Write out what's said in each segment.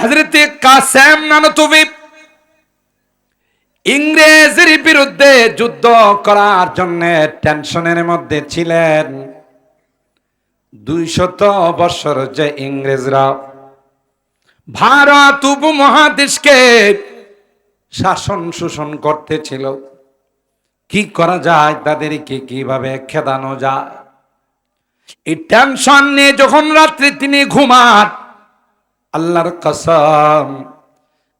হজরতে কাসেম নানতুবি ইংরেজের বিরুদ্ধে যুদ্ধ করার জন্য টেনশনের মধ্যে ছিলেন। দুইশত বছর যে ইংরেজরা ভারত উপমহাদেশকে শাসন শোষণ করতেছিল। কি করা যায়, তাদেরকে কীভাবে খেদানো যায়? এই টেনশন নিয়ে যখন রাত্রে তিনি ঘুমান আল্লাহর কসম,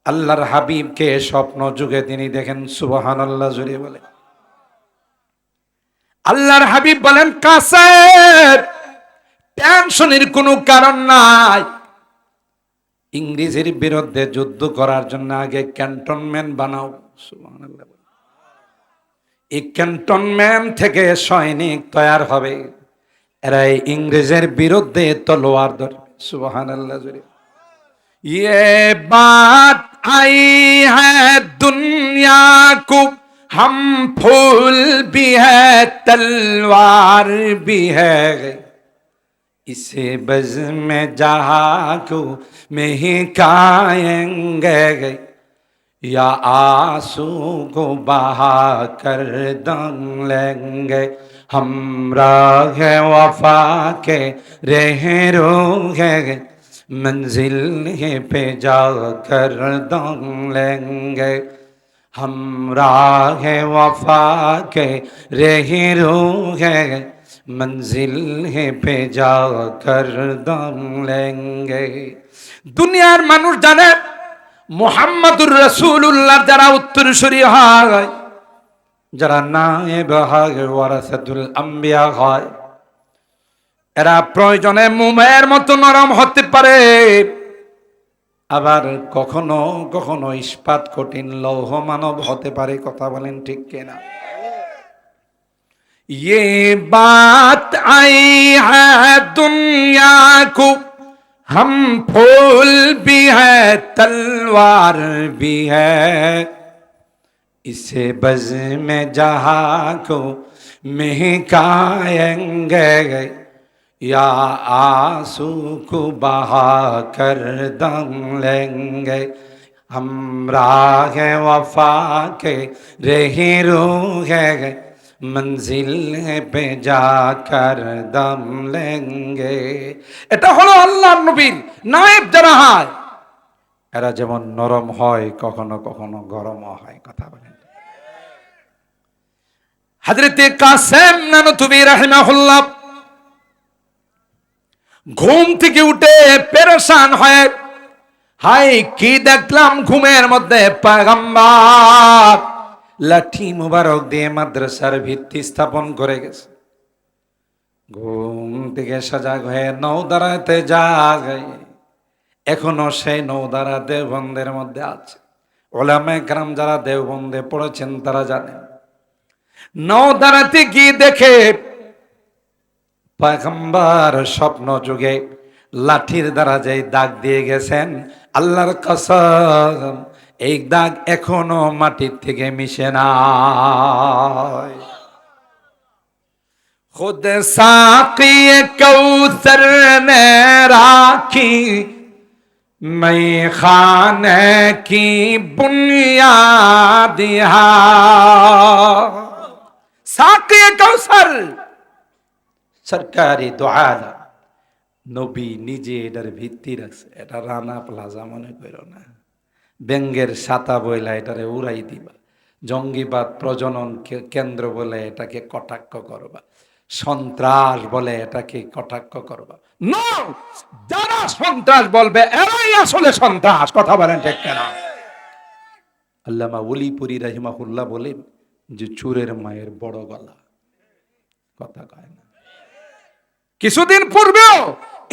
আল্লাহর হাবিবকে স্বপ্ন যুগে তিনি দেখেন সুবহান আল্লাহ জুড়ে বলে। আল্লাহর হাবিব বলেন, কাসের, টেনশনের কোনো কারণ নাই। ইংরেজের বিরুদ্ধে যুদ্ধ করার জন্য আগে ক্যান্টনমেন্ট বানাও বলে। এই ক্যান্টনমেন্ট থেকে সৈনিক তৈয়ার হবে। এরা ইংরেজের বিরুদ্ধে তলোয়ার ধরবে সুবহান আল্লাহ জুড়ে یہ بات آئی ہے دنیا کو، ہم پھول بھی ہے، تلوار بھی ہے۔ اسے بز میں جہاں کو میں ہی کائیں گے۔ گئے یا آسو کو بہا کر دن لیں گے۔ ہم راہ وفا کے رہے رو گے۔ منزل پہ جا کر دم لیں گے۔ ہم راہ وفا کے رہی روح ہے۔ منزل پہ جا کر دم لیں گے۔ দুনিয়ার محمد الرسول اللہ جرا اتر উত্তরসূরি হয় جرا نائب ہے ওয়ারাসাতুল الانبیاء ہے এরা প্রয়োজনে মোমের মতো নরম হতে পারে আবার কখনো কখনো ইস্পাত কঠিন লৌহ মানব হতে পারে কথা বলেন ঠিক কিনা ये बात आई है दुनिया को हम फूल भी है तलवार भी है इसे बज में जहा को महकाएंगे या आंसू को बहा कर दम लेंगे हम राह वफा के रही रूहे मंजिल पे जाकर दम लेंगे এটা হলো আল্লাহর নবীর নায়েব যারা হয় এরা যেমন নরম হয় কখনো কখনো গরম হয় কথা বলেন হজরতে কাসেম নানতুবি রাহিমাহুল্লাহ ঘুম থেকে উঠে পেরেশান হয়ে, হাই, কি দেখলাম ঘুমের মধ্যে পাগাম্বার? লাঠি মুবারক দিয়ে মাদ্রাসার ভিত্তি স্থাপন করে গেছে। ঘুম থেকে সজাগ হয়ে নৌ দাঁড়াতে যায় এখনও সেই নৌদারা দেওবন্দের মধ্যে আছে। ওলামে গ্রাম যারা দেওবন্দে পড়েছেন তারা জানেন। নৌ দাঁড়াতে গিয়ে দেখে পয়গম্বর স্বপ্ন যুগে লাঠির দ্বারা যে দাগ দিয়ে গেছেন, আল্লাহর কসম, এই দাগ এখনও মাটির থেকে মিশে না خود ساقی کوثر নে রাখি میں خانے কি বুনিয়া ہاں ساقی کوثر সরকারি দোয়ালা। নবী নিজে এটার ভিত্তি রাখছে। এটা রানা প্লাজা মনে করো না। ব্যঙ্গের সাতা বইলা এটারে উড়াই দিবা। জঙ্গিবাদ প্রজনন কেন্দ্র বলে এটাকে কটাক্ষ করবা। সন্ত্রাস বলে এটাকে কটাক্ষ করবা। যারা সন্ত্রাস বলবে, এরাই আসলে সন্ত্রাস। কথা বলেন ঠিক কেন? আল্লামা উলিপুরি রাহিমাহুল্লাহ বলেন যে চুরের মায়ের বড় গলা। কথা কয় না। কিছুদিন পূর্বেও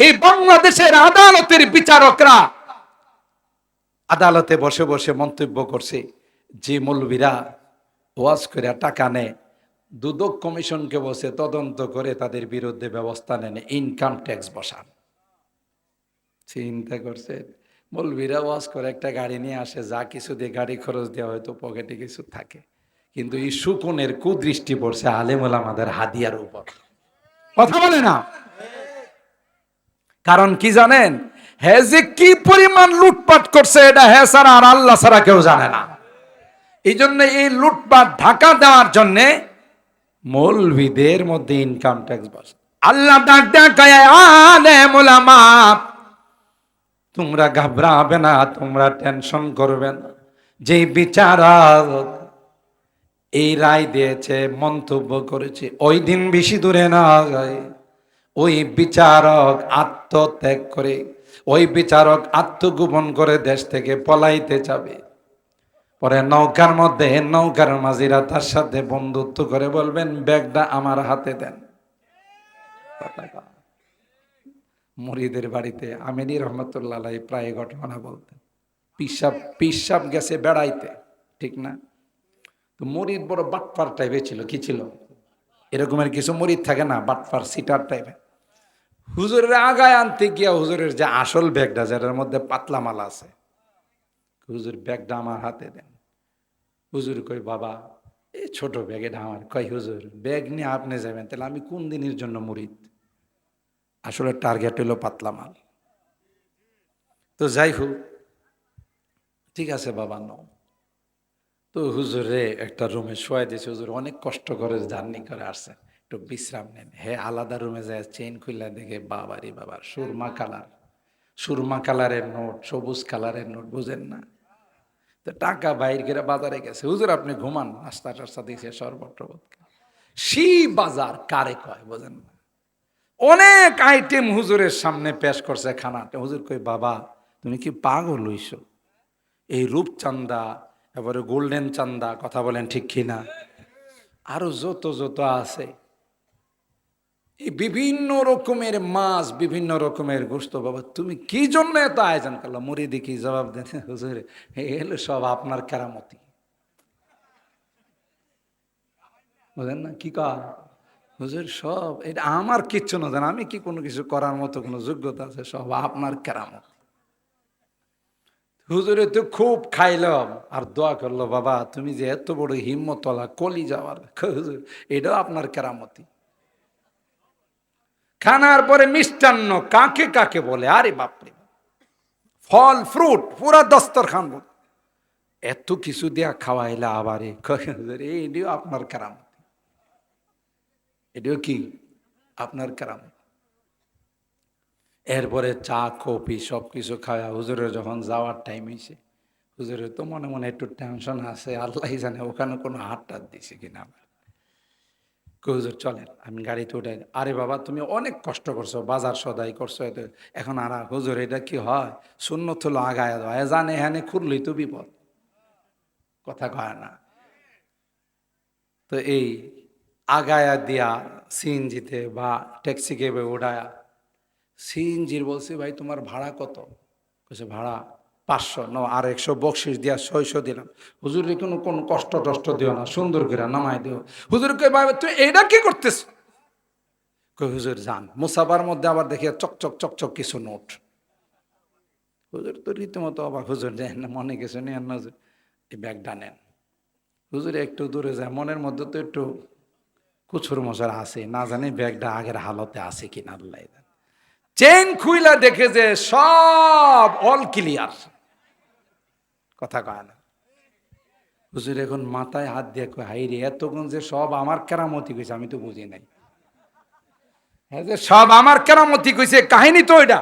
এই বাংলাদেশের আদালতের বিচারকরা আদালতে বসে বসে মন্তব্য করছে যে মৌলবীরা ওয়াজ করে টাকা নেয় দুদক কমিশনকে বসে তদন্ত করে তাদের বিরুদ্ধে ব্যবস্থা নেন, ইনকাম ট্যাক্স বসান। চিন্তা করছে মৌলবীরা ওয়াজ করে একটা গাড়ি নিয়ে আসে, যা কিছু দিয়ে গাড়ি খরচ দেওয়া হয়তো পকেটে কিছু থাকে। কিন্তু এই সুকনের কুদৃষ্টি পড়ছে আলেমুল আমাদের হাদিয়ার উপর। কথা বলে না। কারণ কি জানেন? হে যে কি পরিমাণ লুটপাট করছে এটা হে ছাড়া আর আল্লাহ ছাড়া কেউ জানে না। এই জন্য এই লুটপাট ঢাকা দেওয়ার জন্যে মৌলবিদের মধ্যে ইনকাম ট্যাক্স বসে। আল্লাহ ডাক ডাকায় তোমরা ঘাবড়াবে না, তোমরা টেনশন করবে না। যে বিচারক এই রায় দিয়েছে, মন্তব্য করেছে। ওই দিন বেশি দূরে না যায়। ওই বিচারক আত্মত্যাগ করে, ওই বিচারক আত্মগোপন করে দেশ থেকে পলাইতে যাবে। পরে নৌকার মধ্যে নৌকার মাঝিরা তার সাথে বন্ধুত্ব করে বলবেন, ব্যাগটা আমার হাতে দেন। মুরিদের বাড়িতে আমিনী রহমতুল্লাহ প্রায় ঘটনা বলতেন। পিসাব পিসাব গেছে বেড়াইতে, ঠিক না? তো মরিদ বড় বাটপার টাইপের ছিল, কি ছিল? এরকমের কিছু মরিদ থাকে না বাটপার সিটার টাইপের হুজুরের আগায় আনতে গিয়া হুজুরের যে আসল ব্যাগটা, যেটার মধ্যে পাতলা মালা আছে, হুজুর ব্যাগটা আমার হাতে দেন। হুজুর কই বাবা, এই ছোট ব্যাগ আমার। কই হুজুর, ব্যাগ নিয়ে আপনি যাবেন, তাহলে আমি কোন দিনের জন্য মরিদ আসলে টার্গেট হলো পাতলা মাল। তো যাই হোক, ঠিক আছে বাবা, নাও। তো হুজুরে একটা রুমে শোয়াই দিয়েছে, হুজুর অনেক কষ্ট করে জার্নি করে আসছে। একটু বিশ্রাম নেন। হে আলাদা রুমে যায়, চেইন খুললা দেখে বাবারি বাবার সুরমা কালার। সুরমা কালারের নোট, সবুজ কালারের নোট, বুঝেন না? তো টাকা বাইর করে বাজারে গেছে। হুজুর, আপনি ঘুমান, নাস্তা টাস্তা দিয়েছে, শরবত টরবত সি বাজার কারে কয়, বোঝেন না? অনেক আইটেম হুজুরের সামনে পেশ করছে খানাটা হুজুর কই বাবা, তুমি কি পাগল হইছ? এই রূপচান্দা এবারে গোল্ডেন চান্দা, কথা বলেন ঠিক কিনা? আরও যত যত আছে। এই বিভিন্ন রকমের মাছ, বিভিন্ন রকমের গোস্ত বাবা, তুমি কি জন্য এত আয়োজন করল? মুড়িদি কি জবাব দেন? হুজুর এলো সব আপনার কেরামতি। বুঝেন না কি কর হুজুর, সব, এটা আমার কিচ্ছু না জান। আমি কি কোনো কিছু করার মতো কোনো যোগ্যতা আছে? সব আপনার কেরামত। হুজুরে, তো খুব খাইলাম। আর দোয়া করল, বাবা, তুমি যে এত বড় হিম্মতলা কলি যাওয়ার হুজুর, এটাও আপনার কেরামতি। খানার পরে মিষ্টান্ন কাকে কাকে বলে? আরে বাপরে। ফল, ফ্রুট, পুরা দস্তর দস্তরখান এত কিছু দেয়া খাওয়াইলা আবার এটিও আপনার কেরামতি। এটিও কি? আপনার কেরামত। এরপরে চা, কফি সব কিছু খাওয়া। হুজুরের যখন যাওয়ার টাইম হয়েছে হুজুরের তো মনে মনে একটু টেনশন আছে, আল্লাহ জানে ওখানে কোনো হাত টাত দিছে কিনা আবার হুজুর, চলেন, আমি গাড়িতে উঠে আরে বাবা, তুমি অনেক কষ্ট করছ, বাজার সদাই করছ এত। এখন আর হুজুর, এটা কি হয়? শূন্য থলো আগায় দেওয়া। জানে হ্যানে খুললেই তো বিপদ। কথা কয় না। তো এই আগায়া দিয়া সিএনজিতে বা ট্যাক্সি কেবে উঠায়া সিএনজির বলছি, ভাই, তোমার ভাড়া কত? বলছে ভাড়া পাঁচশো। ন আর একশো বকশিস দিয়া ছয়শো দিলাম। হুজুর কোনো কোনো কষ্ট টষ্ট দিও না, সুন্দর করে নামাই দিও। হুজুর কে ভাই তুই এইটা কি করতেছ? কই, হুজুর যান মুসাবার মধ্যে আবার দেখি চকচক চকচক কিছু নোট। হুজুর, তো রীতিমতো আবার হুজুর নেন না, মনে কিছু নেন না এই ব্যাগটা নেন। হুজুর একটু দূরে যায়, মনের মধ্যে তো একটু কুচুর মশার আছে, না জানি ব্যাগটা আগের হালতে আছে কিনা, আল্লাহ। চেন খুইলা দেখে যে সব অল ক্লিয়ার কথা কয় না। হুজুর, এখন মাথায় হাত দিয়ে হাই রে এতক্ষণ যে সব আমার কেরামতি কইছে, আমি তো বুঝি নাই। হ্যাঁ যে সব আমার কেরামতি কইছে, কাহিনী তো এটা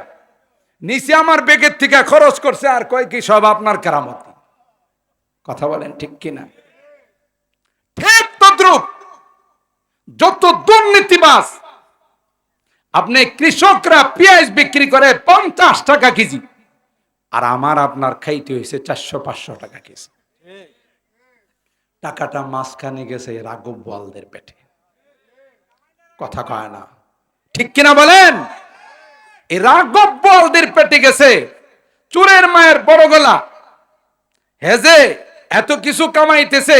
নিচে আমার বেগের থেকে খরচ করছে, আর কয় কি সব আপনার কেরামতি। কথা বলেন ঠিক কিনা? ঠিক তদ্রুপ। যত দুর্নীতিবাস আপনি কৃষকরা পেঁয়াজ বিক্রি করে পঞ্চাশ টাকা কেজি। আর আমার আপনার খাইতে হয়েছে চারশো, পাঁচশো টাকা কেজি। টাকাটা মাঝখানে গেছে রাঘব বলদের পেটে। কথা কয় না। ঠিক কিনা বলেন? এই রাঘব বলদের পেটে গেছে। চুরের মায়ের বড় গলা। হেজে এত কিছু কামাইতেছে।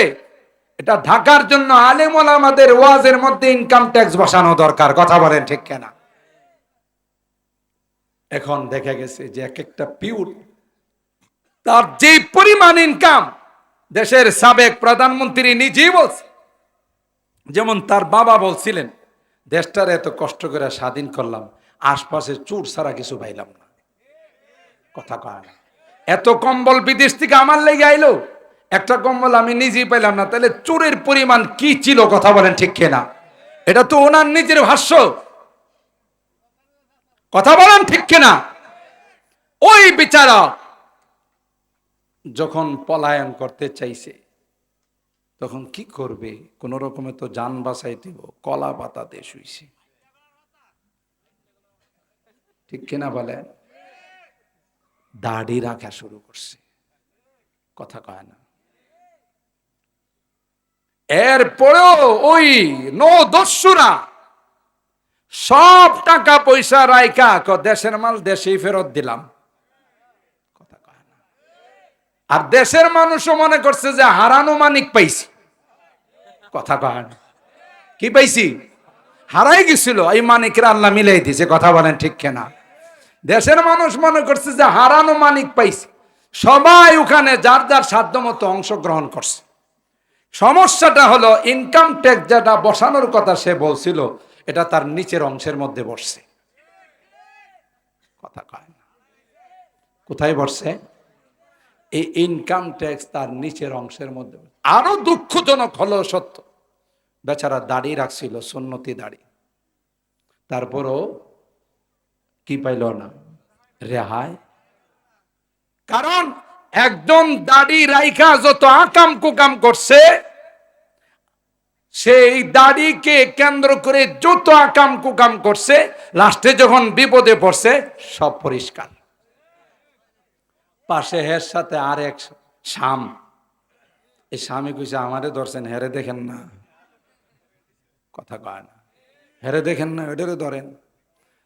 এটা ঢাকার জন্য আলেমল আমাদের ওয়াজের মধ্যে ইনকাম ট্যাক্স বসানো দরকার। কথা বলেন ঠিক কেনা? এখন দেখা গেছে যে এক একটা পিউট তার যে পরিমাণ ইনকাম দেশের সাবেক প্রধানমন্ত্রী নিজেই বলছে। যেমন তার বাবা বলছিলেন, দেশটার এত কষ্ট করে স্বাধীন করলাম, আশপাশে চুর ছাড়া কিছু পাইলাম না। কথা কয় না। এত কম্বল বিদেশ থেকে আমার লেগে আইলো, একটা কম্বল আমি নিজেই পাইলাম না, তাহলে চোরের পরিমাণ কি ছিল কথা বলেন ঠিক কিনা? এটা তো ওনার নিজের ভাষ্য। কথা বলেন ঠিক কিনা? ওই বিচারক যখন পলায়ন করতে চাইছে, তখন কি করবে? কোন রকমে তো যান বাসাই দিব, কলা পাতা দিয়ে শুইছে। ঠিক কিনা বলেন? দাড়ি রাখা শুরু করছে। কথা কয় না। এরপরেও ওই নো দস্যুরা সব টাকা পয়সা রায়কা দেশের মাল দেশেই ফেরত দিলাম। আর দেশের মানুষও মনে করছে যে হারানো মানিক পাইছি। কথা কয় না। কি পাইছি? হারাই গেছিল, এই মানিকরা আল্লাহ মিলাই দিছে কথা বলেন ঠিক কেনা। দেশের মানুষ মনে করছে যে হারানো মানিক পাইছে। সবাই ওখানে যার যার সাধ্য মতো অংশগ্রহণ করছে। সমস্যাটা হলো ইনকাম ট্যাক্স যেটা বসানোর কথা সে বলছিল এটা তার নিচের অংশের মধ্যে বসছে। কথা কয় না। কোথায় বসছে? এই ইনকাম ট্যাক্স তার নিচের অংশের মধ্যে আরও দুঃখজনক হলো সত্য। বেচারা দাড়ি রাখছিল, সুন্নতি দাড়ি। তারপরও কি পাইল না? রেহাই। কারণ একজন দাড়ি রাইখা যত আকাম কুকাম করছে সেই দাড়িকে কেন্দ্র করে যত আকাম কুকাম করছে, লাস্টে যখন বিপদে পড়ছে, সব পরিষ্কার। পাশে হের সাথে আর এক শাম এই স্বামী কইছে, আমারে ধরছেন, হেরে দেখেন না। কথা কয় না। হেরে দেখেন না এটারে ধরেন।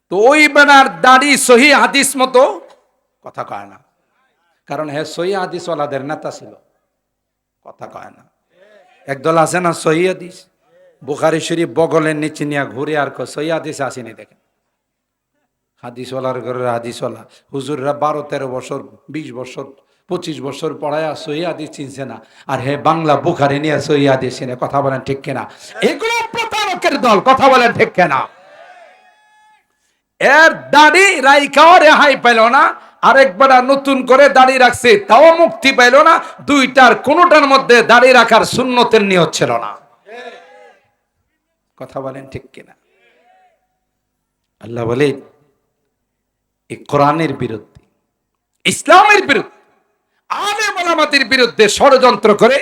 তো ওই বেড়ার দাড়ি সহি হাদিস মতো, কথা কয় না। কারণ হে সহি হাদিসওয়ালাদের নেতা ছিল। কথা কয় না। একদল আছে না সহি হাদিস? বুখারি শরীফ বগলের নিচে নিয়ে ঘুরে আর কয়, সহি হাদিস আসেনি দেখেন। হাদিসওয়ালার ঘরের হাদিসওয়ালা। হুজুররা বারো তেরো বছর, বিশ বছর, পঁচিশ বছর পড়ায় সহি হাদিস চিনছে না। আর হে বাংলা বুখারি নিয়ে সহি হাদিস চিনে, কথা বলেন ঠিক কেনা? এগুলো প্রতারকের দল, কথা বলেন ঠিক কেনা? এর দাড়ি রাইখাও রেহাই পেল না আরেকবার নতুন করে দাড়ি রাখছে। তাও মুক্তি পাইল না। দুইটার কোনোটার মধ্যে দাড়ি রাখার শূন্যতের নিয়ত ছিল না। কথা বলেন ঠিক কিনা? আল্লাহ বলে এই কোরআনের বিরুদ্ধে, ইসলামের বিরুদ্ধে, আলে মোলামাতির বিরুদ্ধে ষড়যন্ত্র করে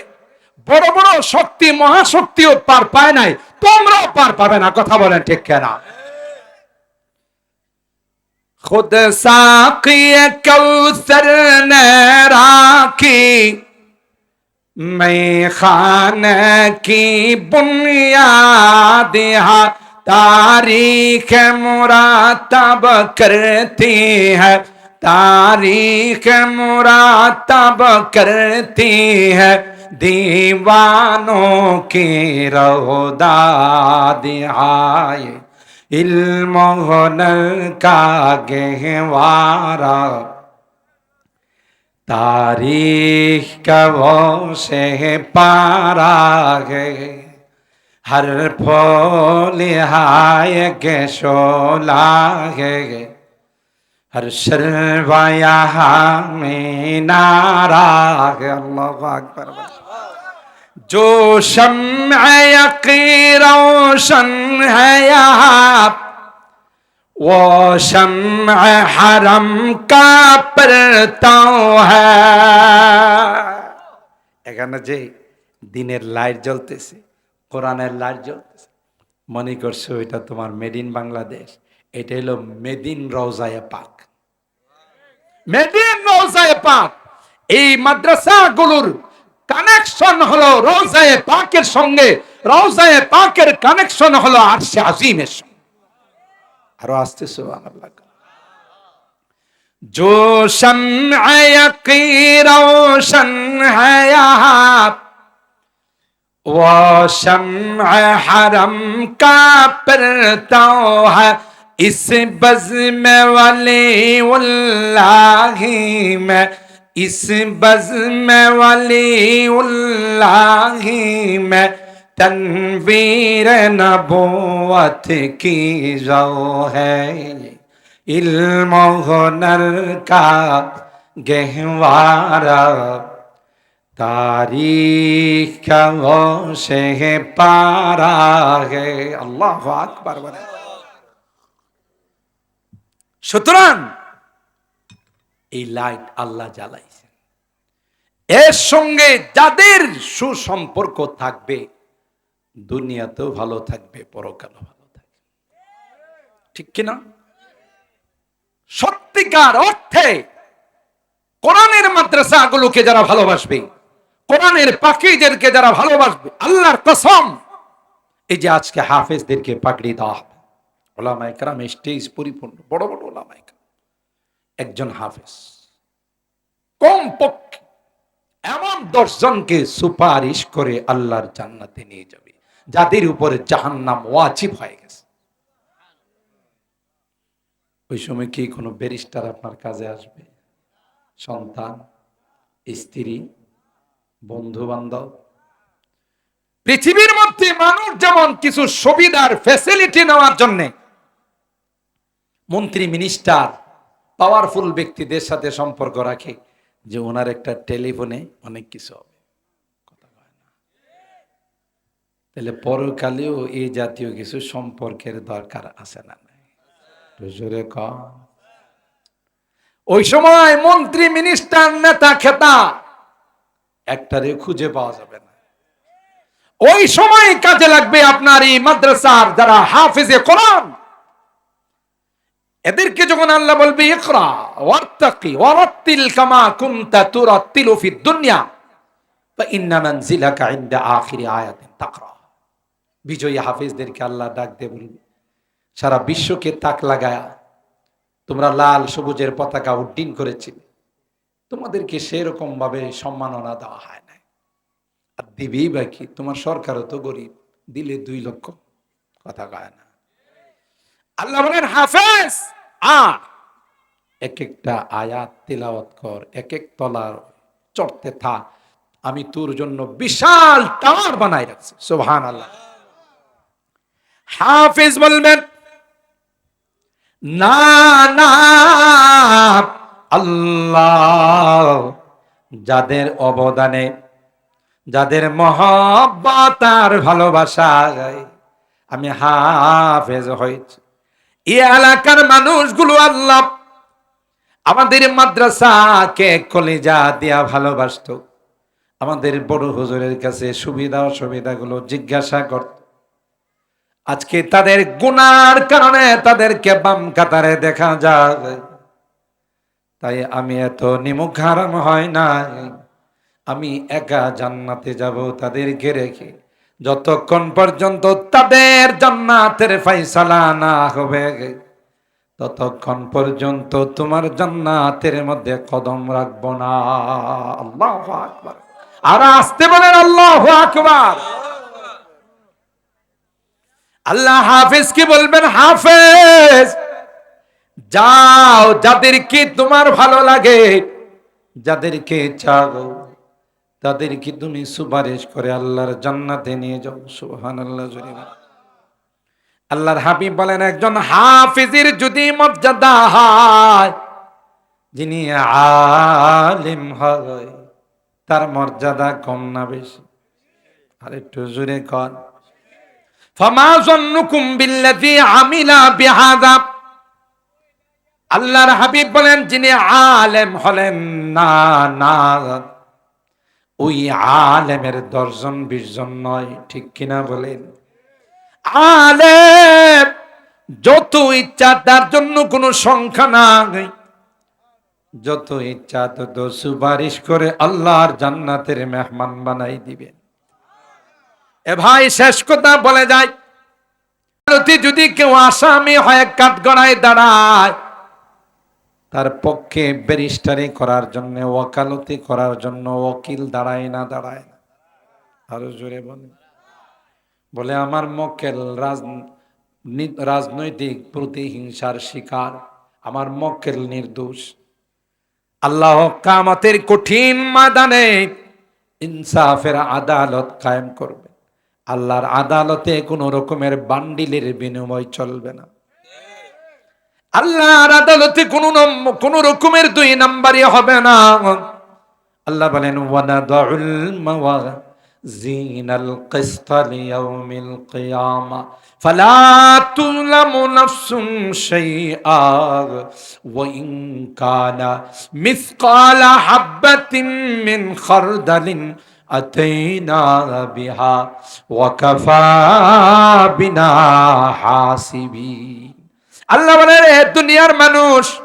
বড় বড় শক্তি, মহাশক্তিও পার পায় নাই। তোমরাও পার পাবে না। কথা বলেন ঠিক কেনা? خود ساقی کوثر نے راکی میں خان کی بنیاد یہاں تاریخ مراتب کرتی ہے۔ تاریخ مراتب کرتی ہے۔ دیوانوں کی رو داد علم و ہنر کا گہوارا تاریخ کا وہ سہ پارا ہے۔ ہر پھول ہائے کے شولا ہے۔ ہر شروع یہاں میں نارا ہے۔ اللہ اکبر۔ जो शम्अ यकी रोशन है यहाँ वो शम्अ हरम का परताव है এখানে যে দিনের লাইট জ্বলতেছে কোরআনের লাইট জ্বলতেছে মনে করছো এটা তোমার মেড ইন বাংলাদেশ এটা হলো মেড ইন রওজায় পাক মেড ইন রওজায় পাক এই মাদ্রাসাগুলোর কানেকশন হলো রোজায় পাকের সঙ্গে রোজায় پاکر কানেকশন হলো ہے پا کے کنیکشن ہو لو جو شمع یقی روشن ہے یہاں وہ شمع حرم کا پرتا اس بز میں والی اللہ ہی میں اس بزم ولی اللہ میں تنویر نبوت کی جو ہے علم و ہنر کا گہوارا تاریخ کا وہ سے پارا ہے اللہ اکبر بنا সুতরাং এই লাইট আল্লাহ জ্বালায় এর সঙ্গে যাদের সুসম্পর্ক থাকবে, দুনিয়াতেও ভালো থাকবে, পরকালও ভালো থাকবে। ঠিক কিনা? সত্যিকার অর্থে কোরআনের মাদ্রাসাগুলোকে যারা ভালোবাসবে, কোরআনের পাখিদেরকে যারা ভালোবাসবে, আল্লাহর কসম, এই যে আজকে হাফেজদেরকে পাকড়ি দেওয়া হবে। ওলামায় কারাম স্টেজ পরিপূর্ণ, বড় বড় ওলামায় কারাম। একজন হাফেজ। কম পক্ষে এমন দশজনকে সুপারিশ করে আল্লাহর জান্নাতে নিয়ে যাবে, যাদের উপরে জাহান্নাম ওয়াজিব হয়ে গেছে। ওই সময় কি কোনো ব্যারিস্টার আপনার কাজে আসবে? সন্তান, স্ত্রী বন্ধু বান্ধব পৃথিবীর মধ্যে মানুষ যেমন কিছু সুবিধার ফ্যাসিলিটি নেওয়ার জন্য মন্ত্রী মিনিস্টার পাওয়ারফুল ব্যক্তিদের সাথে সম্পর্ক রাখে যে ওনার একটা টেলিফোনে অনেক কিছু হবে। কথা কয় না। তাহলে পরকালেও এই জাতীয় কিছু সম্পর্কের দরকার আছে না নাই? জোরে কন ওই সময় মন্ত্রী মিনিস্টার নেতা, খেতা একটারে খুঁজে পাওয়া যাবে না। ওই সময় কাজে লাগবে আপনার এই মাদ্রাসার যারা হাফিজে কোরআন। এদেরকে যখন আল্লাহ বলবে, ইকরা ওয়ারাত্তিল কামা কুনতা তুরাত্তিলু ফিদ দুনিয়া ফাইন্না মানজিলাকা ইনদা আখিরি আয়াতিন তাকরা। বিজয়ী হাফিজদেরকে আল্লাহ ডাক দিয়ে বলবে, সারা বিশ্বকে তাক লাগায়া তোমরা লাল সবুজের পতাকা উড্ডীন করেছিলে। তোমাদেরকে সেরকম ভাবে সম্মাননা দেওয়া হয় না আর দিবেই বাকি তোমার সরকারও তো গরিব, দিলে দুই লক্ষ। কথা কয় না। আল্লাহ বলেন, হাফেজ আর এক একটা আয়াত তিলাওয়াত কর এক এক তলার চড়তে থা। আমি তোর জন্য বিশাল টাওয়ার বানাই রাখছি সুবহান আল্লাহ হাফেজ বলবেন, না না, আল্লাহ, যাদের অবদানে, যাদের মহব্বত আর ভালোবাসায় আমি হাফেজ হয়েছি। এই এলাকার মানুষগুলো আল্লাহ আমাদের মাদ্রাসাকে কলিজা দেয়া ভালোবাসতো। আমাদের বড় হুজুরের কাছে সুবিধা অসুবিধাগুলো জিজ্ঞাসা করত। আজকে তাদের গুনার কারণে তাদেরকে বাম কাতারে দেখা যায়। তাই আমি এত নিমুখ হারাম হয় না আমি একা জান্নাতে যাব তাদেরকে রেখে। যতক্ষণ পর্যন্ত তাদের জান্নাতের ফাইসালা না হবে, ততক্ষণ পর্যন্ত তোমার জান্নাতের মধ্যে কদম রাখব না। আল্লাহ আকবার। আর আসতে বলেন আল্লাহ আকবার। আল্লাহ হাফেজ কি বলবেন? হাফেজ। যাও, যাদেরকে তোমার ভালো লাগে, যাদেরকে চাও। তাদেরকে তুমি সুপারিশ করে আল্লাহর জান্নাতে নিয়ে যাও। সুহান আল্লাহ আল্লাহর হাবিব বলেন, একজন হাফিজের যদি মর্যাদা হয়, যিনি আলিম হয়, তার মর্যাদা কম না বেশি? আর একটু জুড়ে কর ফামা জন্নুকুম বিল্লাযী আমিলা বিহাযা আল্লাহর হাবিব বলেন, যিনি আলেম হলেন, না না ওই আলেমের দর্জন বিশজন নয়, ঠিক কিনা বলেন? আলেম যত ইচ্ছা, তার জন্য কোনো সংখ্যা নাই। যত ইচ্ছা, তত সুপারিশ করে আল্লাহর জান্নাতের মেহমান বানাই দিবেন। এ ভাই, শেষ কথা বলে যায় যদি কেউ আসামি হয় কাঠগড়ায় দাঁড়ায় তার পক্ষে ব্যারিস্টারি করার জন্য, ওয়াকালতি করার জন্য ওকিল দাঁড়ায় না দাঁড়ায় না। আরও জোরে বলে বলে, আমার মক্কেল রাজ রাজনৈতিক প্রতিহিংসার শিকার। আমার মক্কেল নির্দোষ। আল্লাহ কামাতের কঠিন ময়দানে ইনসাফের আদালত কায়েম করবে। আল্লাহর আদালতে কোনো রকমের বান্ডিলের বিনিময় চলবে না। আল্লাহর আদালতে কোন কোন রকমের দুই নাম্বারই হবে না। আল্লাহ বলেন, ওয়ানাদাউল মাওয়াজিনাল কিসত লিয়াউমিল কিয়ামা ফালা তুলামু নাফসুন শাইআ ওয়া ইন কানা মিসকালা হাববাতিন মিন খারদালিন আতাইনা বিহা ওয়া কাফা বিনা হাসিবিন আল্লাহ বলেন, এ দুনিয়ার মানুষ,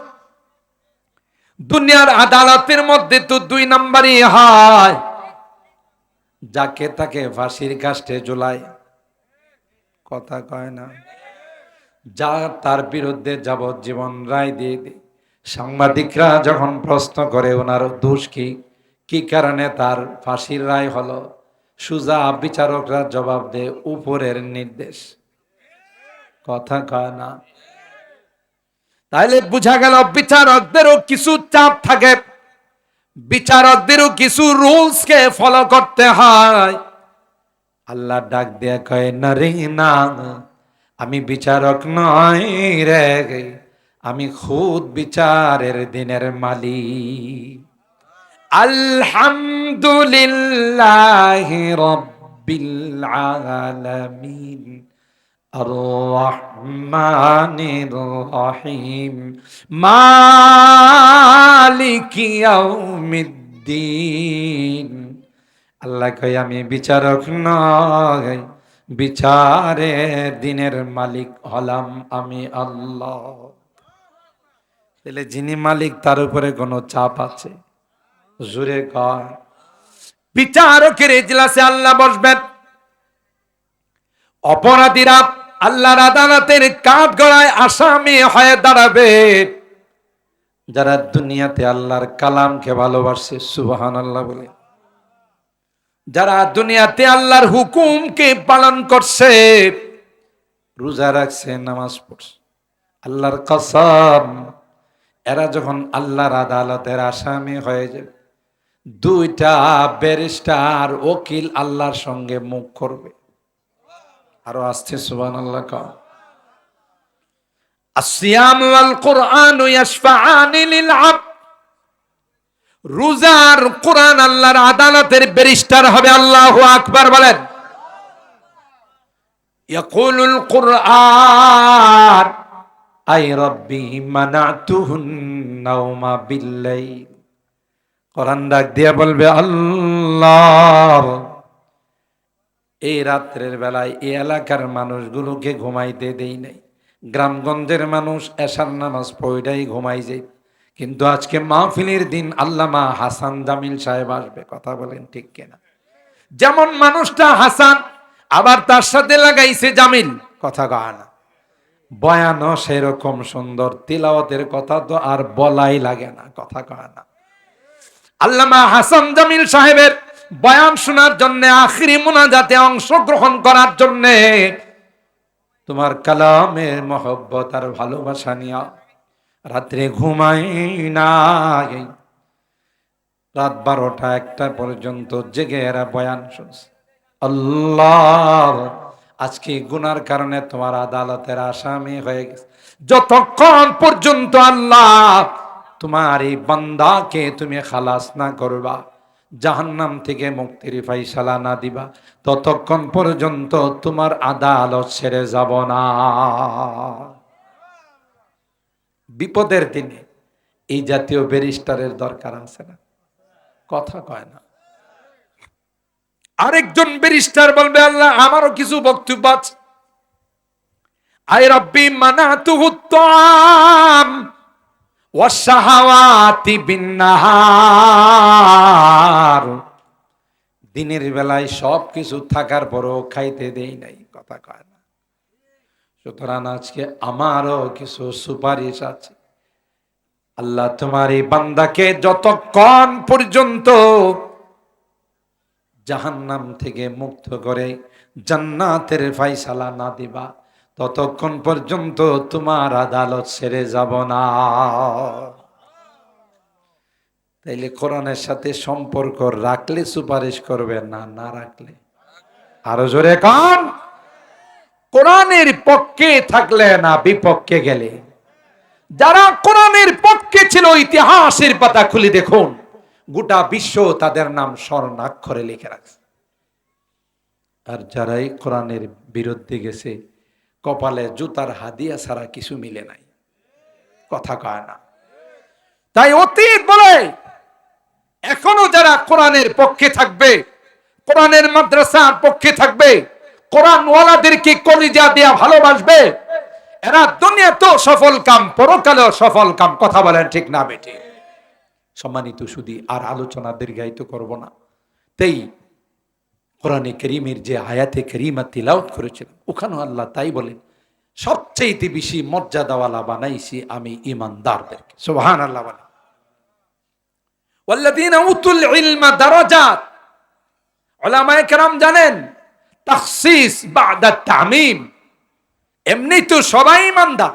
দুনিয়ার আদালতের মধ্যে তো দুই নাম্বারই হয়। যাকে তাকে ফাঁসির কাষ্টে ঝোলায়। কথা কয় না। যা তার বিরুদ্ধে যাবজ্জীবন রায় দিয়ে দেয় সাংবাদিকরা যখন প্রশ্ন করে, ওনার দোষ কি? কি কারণে তার ফাঁসির রায় হলো? সুজা বিচারকরা জবাব দেয়, উপরের নির্দেশ। কথা কয় না। তাইলে বোঝা গেল বিচারকদেরও কিছু চাপ থাকে। বিচারকদেরও কিছু রুলস কে ফলো করতে হয়। আল্লাহ ডাক দেয়া কয় না রে না, আমি বিচারক নয় রে, আমি খুদ বিচারের দিনের মালিক। আলহামদুলিল্লাহ রব্বিল আলামিন। الرحمن الرحيم مالك يوم الدين আল্লাহ কই আমি বিচারক নয় বিচারের দিনের মালিক হলাম আমি আল্লাহ তাহলে যিনি মালিক তার উপরে কোনো চাপ আছে জুড়ে কয় বিচারকের ইজলাসে আল্লাহ বসবেন অপরাধীরা আল্লাহর আদালতের কাঠ গড়ায় আসামি হয়ে দাঁড়াবে। যারা দুনিয়াতে আল্লাহর কালামকে ভালোবাসে সুবাহান আল্লাহ বলে। যারা দুনিয়াতে আল্লাহর হুকুমকে পালন করছে, রোজা রাখছে, নামাজ পড়ছে, আল্লাহর কসম, এরা যখন আল্লাহর আদালতের আসামি হয়ে যাবে, দুইটা ব্যারিস্টার, ওকিল আল্লাহর সঙ্গে মুখ করবে। আরও আসছে সুবান আল্লাহ কম আসিয়াম ওয়াল কোরআন ইয়াশফাআনি লিল আবদ রোজার কোরআন আল্লাহর আদালতের ব্যারিস্টার হবে আল্লাহ আকবার বলেন। ইয়াকুলুল কোরআন, আই রব্বি মানাতুহুন নাওমা বিল্লাইল। কোরআন ডাক দিয়া বলবে, আল্লাহ এই রাত্রের বেলায় এই এলাকার মানুষগুলোকে ঘুমাইতে দেই নাই। গ্রামগঞ্জের মানুষ এশার নামাজ পড়াই ঘুমাই যায়। কিন্তু আজকে মাহফিলের দিন আল্লামা হাসান জামিল সাহেব আসবে, কথা বলেন ঠিক কিনা? যেমন মানুষটা হাসান, আবার তার সাথে লাগাইছে জামিল, কথা না। বয়ানও সেরকম সুন্দর, তিলাওয়াতের কথা তো আর বলাই লাগে না, কথা কয় না। আল্লামা হাসান জামিল সাহেবের বয়ান শোনার জন্য, আখিরি মোনাজাতে অংশগ্রহণ করার জন্য তোমার কালামের মহব্বত আর ভালোবাসা নিয়া রাত্রে ঘুমাই না রাত বারোটা একটা পর্যন্ত জেগে এরা বয়ান শুনছে। আল্লাহ, আজকে গুনার কারণে তোমার আদালতের আসামি হয়ে গেছে। যতক্ষণ পর্যন্ত আল্লাহ তোমার এই বান্দাকে তুমি খালাস না করবা জাহান্নাম থেকে মুক্তির ফাইসালা না দিবা। ততক্ষণ পর্যন্ত তোমার আদালত ছেড়ে যাব না। বিপদের দিনে এই জাতীয় ব্যারিস্টারের দরকার আছে না? কথা কয় না। আরেকজন ব্যারিস্টার বলবে, আল্লাহ, আমারও কিছু বক্তব্য আছে। আই রব্বি, মানাতুহু তাম ওয়াসাহাওয়াতি বিন্নাহার। দিনের বেলায় সব কিছু থাকার পরও খাইতে দেই নাই, কথা কয় না। সুতরাং আজকে আমারও কিছু সুপারিশ আছে। আল্লাহ তোমার এই বান্দাকে যতক্ষণ পর্যন্ত জাহান্নাম থেকে মুক্ত করে জান্নাতের ফাইসালা না দিবা ততক্ষণ পর্যন্ত তোমার আদালত ছেড়ে যাব না। তাইলে কোরআনের সাথে সম্পর্ক রাখলে সুপারিশ করবে, না না রাখলে? আরও জোরে কন। কোরআনের পক্ষে থাকলে না বিপক্ষে গেলে? যারা কোরআনের পক্ষে ছিল, ইতিহাসের পাতা খুলে দেখুন। গোটা বিশ্ব তাদের নাম স্বর্ণাক্ষরে লিখে রাখছে। আর যারাই কোরআনের বিরুদ্ধে গেছে কপালে জুতার হাদিয়া ছাড়া কিছু মিলে নাই। কথা কয় না। তাই অতীত বলে, এখনও যারা কোরআনের পক্ষে থাকবে, কোরআনের মাদ্রাসার পক্ষে থাকবে কোরআন ওয়ালাদেরকে কলিজা দেয়া ভালোবাসবে, এরা দুনিয়া তো সফল কাম, পরকালেও সফল কাম, কথা বলেন ঠিক না বেটে সম্মানিত শুধু আর আলোচনা দীর্ঘায়িত করব না। তাই কোরআনে করিমের যে আয়াতে করিমা তিলাওত করেছিলাম ওখানেও আল্লাহ তাই বলেন সবচেয়ে বেশি মর্যাদাওয়ালা বানাইছি আমি ইমানদারদেরকে। সুবহান আল্লাহ বলেন জানেন তামিম। এমনি তো সবাই ইমানদার।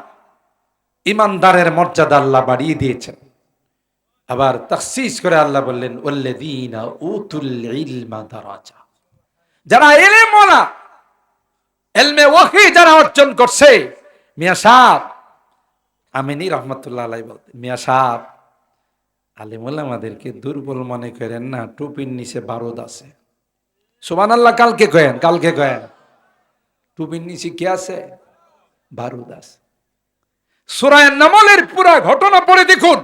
ইমানদারের মর্যাদা আল্লাহ বাড়িয়ে দিয়েছেন। আবার তাখসিস করে আল্লাহ বললেন, ওয়াল্লাযীনা উতুল ইলমা যারা এলেম ওয়ালা, এলমে ওয়াহি যারা অর্জন করছে, মিয়া সাহেব, আমিনী রহমতুল্লাহ আলাই বলতেন মিয়া আলিমুল আমাদেরকে দুর্বল মনে করেন না, টুপির নিচে বারুদ আছে। সোমান আল্লাহ কালকে কয়েন কালকে কয়েন। টুপির নিচে কি আছে? বারুদ আছে। সুরায় নামলের পুরা ঘটনা পড়ে দেখুন।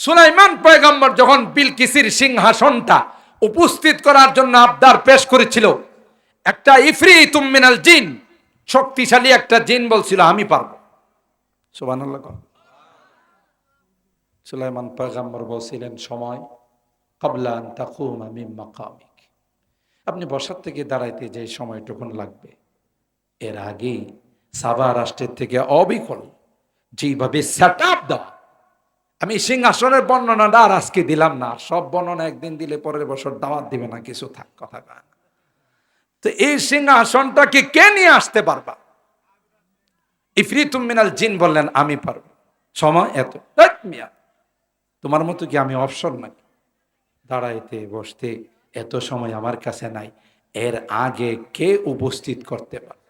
সুলাইমান পয়গম্বর যখন বিলকিসির সিংহাসনটা উপস্থিত করার জন্য আবদার পেশ করেছিল। একটা ইফরি তুমিনাল জিন, শক্তিশালী একটা জিন বলছিল, আমি পারব। কন। সুলাইমান পয়গম্বর বলছিলেন, সময় কবলান তাকুম আমি মাকামিক। আপনি বসার থেকে দাঁড়াইতে যে সময়টুকুন লাগবে। এর আগে সাবা রাষ্ট্রের থেকে অবিকল, যেভাবে সেট আপ দেওয়া আমি সিংহাসনের বর্ণনাটা আর আজকে দিলাম না। সব বর্ণনা একদিন দিলে পরের বছর দাওয়াত দিবে না, কিছু থাক, কথা কয় না। তো এই সিংহাসনটাকে কে নিয়ে আসতে পারবা? ইফরিতুম মিনাল জিন বললেন, আমি পারব। সময় এত। মিয়া, তোমার মতো কি আমি অপশন নাকি? দাঁড়াইতে, বসতে এত সময় আমার কাছে নাই। এর আগে কে উপস্থিত করতে পারবে?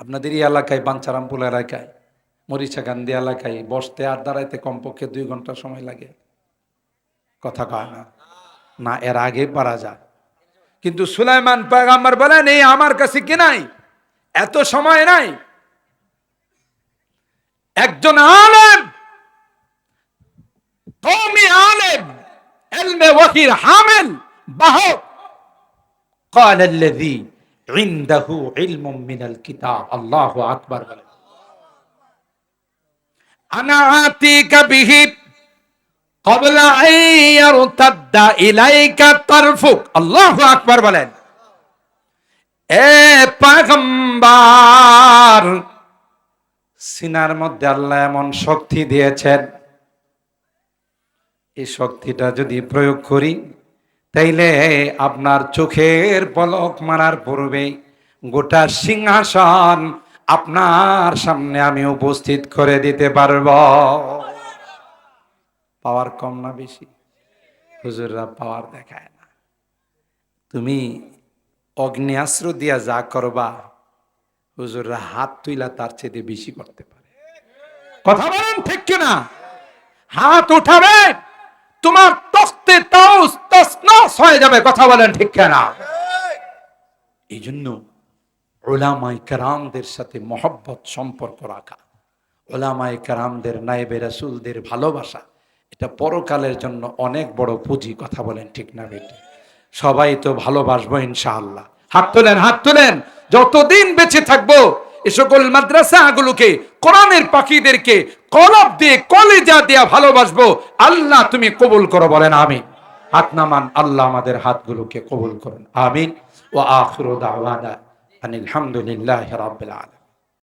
আপনাদের এই এলাকায় বাঞ্চারামপুর এলাকায় মরিচা গান্ধী এলাকায় বসতে আর দাঁড়াইতে কমপক্ষে দুই ঘন্টা সময় লাগে কথা কয় না না এর আগে পারা যায় কিন্তু সুলাইমান পয়গাম্বর বলেন এই আমার কাছে কি নাই এত সময় নাই একজন আলেম কওমি আলেম ইলমে ওয়াহির হামিল বাহক قال الذي عنده علم من الكتاب الله اكبر আনা আতিকা বিহি কবলা ইয়ারতাদ্দা ইলাইকা তারফুক আল্লাহ আকবার বলেন। এ পয়গম্বর সিনার মধ্যে আল্লাহ এমন শক্তি দিয়েছেন। এই শক্তিটা যদি প্রয়োগ করি, তাইলে আপনার চোখের পলক মারার পূর্বে গোটা সিংহাসন আপনার সামনে আমি উপস্থিত করে দিতে পারব। পাওয়ার কম না বেশি? হুজুররা পাওয়ার দেখায় না। তুমি অগ্নিয়াস্ত্র দিয়া যা করবা, হুজুররা হাত তুইলা তার চেয়ে বেশি করতে পারে। কথা বলেন ঠিক কিনা? হাত উঠাবে, তোমার তস্তে তাউস তসনস হয়ে যাবে। কথা বলেন ঠিক কিনা? এই জন্য ওলামাই কারামদের সাথে মহব্বত সম্পর্ক রাখা ওলামাই কারামদের নায়েবে রাসুলদের ভালোবাসা, এটা পরকালের জন্য অনেক বড় পুঁজি, কথা বলেন ঠিক না বেটি সবাই তো ভালোবাসবো ইনশাআল্লাহ। হাত তোলেন হাত তোলেন। যতদিন বেঁচে থাকব, এ সকল মাদ্রাসাগুলোকে, কোরআনের পাখিদেরকে কলব দিয়ে, কলেজা দিয়া ভালোবাসবো, আল্লাহ তুমি কবুল করো বলেন, আমিন। হাত নামান, আল্লাহ আমাদের হাতগুলোকে কবুল করুন, আমিন। ও আখরো দাওয়ানা। আনিল হামদুলিল্লাহ রাব্বিল আলামিন।